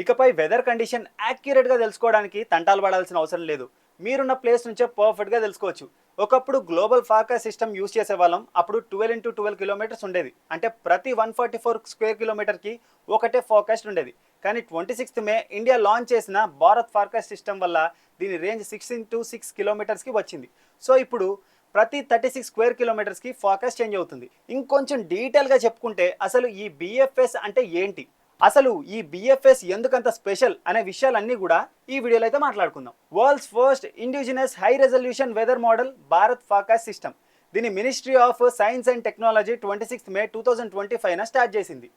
ఇకపై weather condition యాక్యురేట్గా తెలుసుకోవడానికి తంటాలు పడాల్సిన అవసరం లేదు. మీరున్న ప్లేస్ నుంచే పర్ఫెక్ట్గా తెలుసుకోవచ్చు. ఒకప్పుడు గ్లోబల్ ఫార్కాస్ట్ సిస్టమ్ యూస్ చేసే వాళ్ళం అప్పుడు ట్వెల్వ్ ఇంటూ ట్వెల్వ్ కిలోమీటర్స్ ఉండేది. అంటే ప్రతి వన్ ఫార్టీ ఫోర్ స్క్వేర్ కిలోమీటర్కి ఒకటే ఫోర్కాస్ట్ ఉండేది. కానీ twenty sixth May India launch చేసిన భారత్ ఫార్కాస్ట్ సిస్టమ్ వల్ల దీని రేంజ్ సిక్స్ ఇంటూ సిక్స్ కిలోమీటర్స్కి వచ్చింది. సో ఇప్పుడు ప్రతి థర్టీ సిక్స్ స్క్వేర్ కిలోమీటర్స్కి ఫోకస్ చేంజ్ అవుతుంది. ఇంకొంచెం డీటెయిల్గా చెప్పుకుంటే అసలు ఈ బిఎఫ్ఎస్ అంటే ఏంటి? అసలు ఈ బిఎఫ్ఎస్ ఎందుకంత స్పెషల్ అనే విషయాలన్నీ కూడా ఈ వీడియోలో అయితే మాట్లాడుకుందాం. World's first indigenous high resolution weather model Bharat forecast system దీని ministry of science and technology twenty sixth May two thousand twenty ఫైవ్న start చేసింది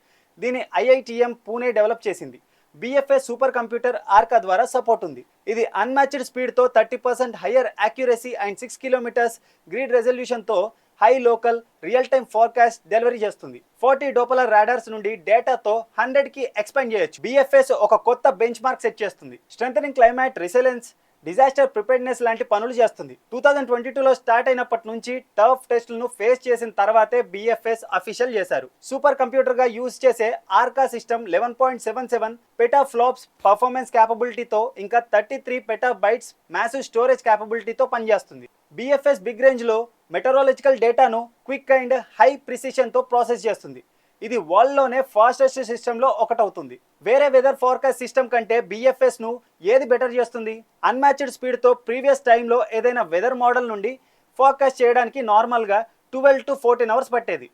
దీని ఐఐటిఎం పూణే డెవలప్ చేసింది. బిఎఫ్ఎస్ సూపర్ కంప్యూటర్ ఆర్కా ద్వారా సపోర్ట్ ఉంది. ఇది అన్మ్యాచ్డ్ స్పీడ్తో thirty percent higher accuracy and six kilometres grid రెజల్యూషన్తో high local real time forecast delivery చేస్తుంది. Forty డోపలర్ radars నుండి డేటాతో హండ్రెడ్కి ఎక్స్పాండ్ చేయొచ్చు. బిఎఫ్ఎస్ ఒక కొత్త బెంచ్ మార్క్ సెట్ చేస్తుంది. Strengthening climate resilience disaster preparedness లాంటి పనులు చేస్తుంది. టూ థౌజండ్ ట్వంటీ టూలో స్టార్ట్ అయినప్పటి నుంచి టఫ్ టెస్టులను ఫేస్ చేసిన తర్వాతే బిఎఫ్ఎస్ అఫీషియల్ చేశారు. సూపర్ కంప్యూటర్గా యూజ్ చేసే Arka system eleven point seven seven petaflops performance క్యాపబిలిటీతో ఇంకా thirty three petabytes massive storage క్యాపబిలిటీతో పనిచేస్తుంది బిఎఫ్ఎస్ బిగ్ రేంజ్లో మెటరాలజికల్ డేటాను క్విక్ అండ్ హై ప్రిసిషన్తో ప్రాసెస్ చేస్తుంది. ఇది వరల్డ్లోనే ఫాస్టెస్ట్ సిస్టంలో ఒకటవుతుంది. వేరే వెదర్ ఫోర్కాస్ట్ సిస్టమ్ కంటే బిఎఫ్ఎస్ను ఏది బెటర్ చేస్తుంది? అన్మ్యాచ్డ్ స్పీడ్తో ప్రీవియస్ టైంలో ఏదైనా వెదర్ మోడల్ నుండి ఫోర్కాస్ట్ చేయడానికి నార్మల్గా ట్వెల్వ్ టు ఫోర్టీన్ అవర్స్ పట్టేది.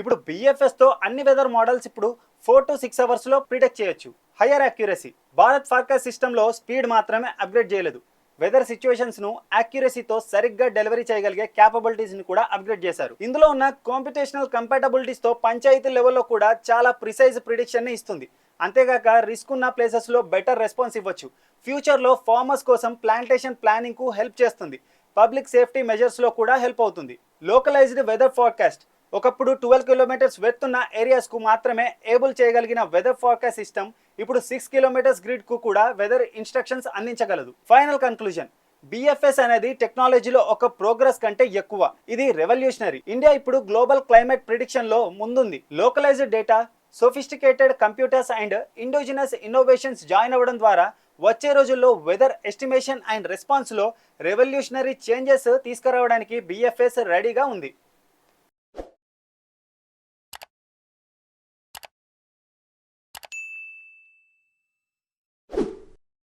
ఇప్పుడు బిఎఫ్ఎస్తో అన్ని వెదర్ మోడల్స్ ఇప్పుడు ఫోర్ టు సిక్స్ అవర్స్లో ప్రిడెక్ట్ చేయొచ్చు. హయ్యర్ యాక్యురసీ భారత్ ఫార్కాస్ట్ సిస్టంలో స్పీడ్ మాత్రమే అప్గ్రేడ్ చేయలేదు. వెదర్ సిచ్యువేషన్స్ను యాక్యురసీతో సరిగ్గా డెలివరీ చేయగలిగే క్యాపబిలిటీస్ని కూడా అప్గ్రేడ్ చేశారు. ఇందులో ఉన్న కాంపిటేషనల్ కంపాటబిలిటీస్తో పంచాయతీ లెవెల్లో కూడా చాలా ప్రిసైజ్ ప్రిడిక్షన్ని ఇస్తుంది. అంతేగాక రిస్క్ ఉన్న ప్లేసెస్లో బెటర్ రెస్పాన్స్ ఇవ్వచ్చు. ఫ్యూచర్లో ఫార్మర్స్ కోసం ప్లాంటేషన్ ప్లానింగ్కు హెల్ప్ చేస్తుంది. పబ్లిక్ సేఫ్టీ మెజర్స్లో కూడా హెల్ప్ అవుతుంది. లోకలైజ్డ్ వెదర్ ఫార్కాస్ట్ ఒకప్పుడు ట్వెల్వ్ కిలోమీటర్స్ వెత్తున్న ఏరియాస్కు మాత్రమే ఏబుల్ చేయగలిగిన వెదర్ ఫోర్కాస్ట్ సిస్టమ్ ఇప్పుడు సిక్స్ కిలోమీటర్స్ గ్రిడ్కు కూడా వెదర్ ఇన్స్ట్రక్షన్స్ అందించగలదు. ఫైనల్ కన్క్లూజన్ బిఎఫ్ఎస్ అనేది టెక్నాలజీలో ఒక ప్రోగ్రెస్ కంటే ఎక్కువ. ఇది రెవల్యూషనరీ. ఇండియా ఇప్పుడు గ్లోబల్ క్లైమేట్ ప్రిడిక్షన్లో ముందుంది. Localised data sophisticated computers and indigenous innovations join అవ్వడం ద్వారా వచ్చే రోజుల్లో వెదర్ ఎస్టిమేషన్ అండ్ రెస్పాన్స్లో రెవల్యూషనరీ చేంజెస్ తీసుకురావడానికి బిఎఫ్ఎస్ రెడీగా ఉంది.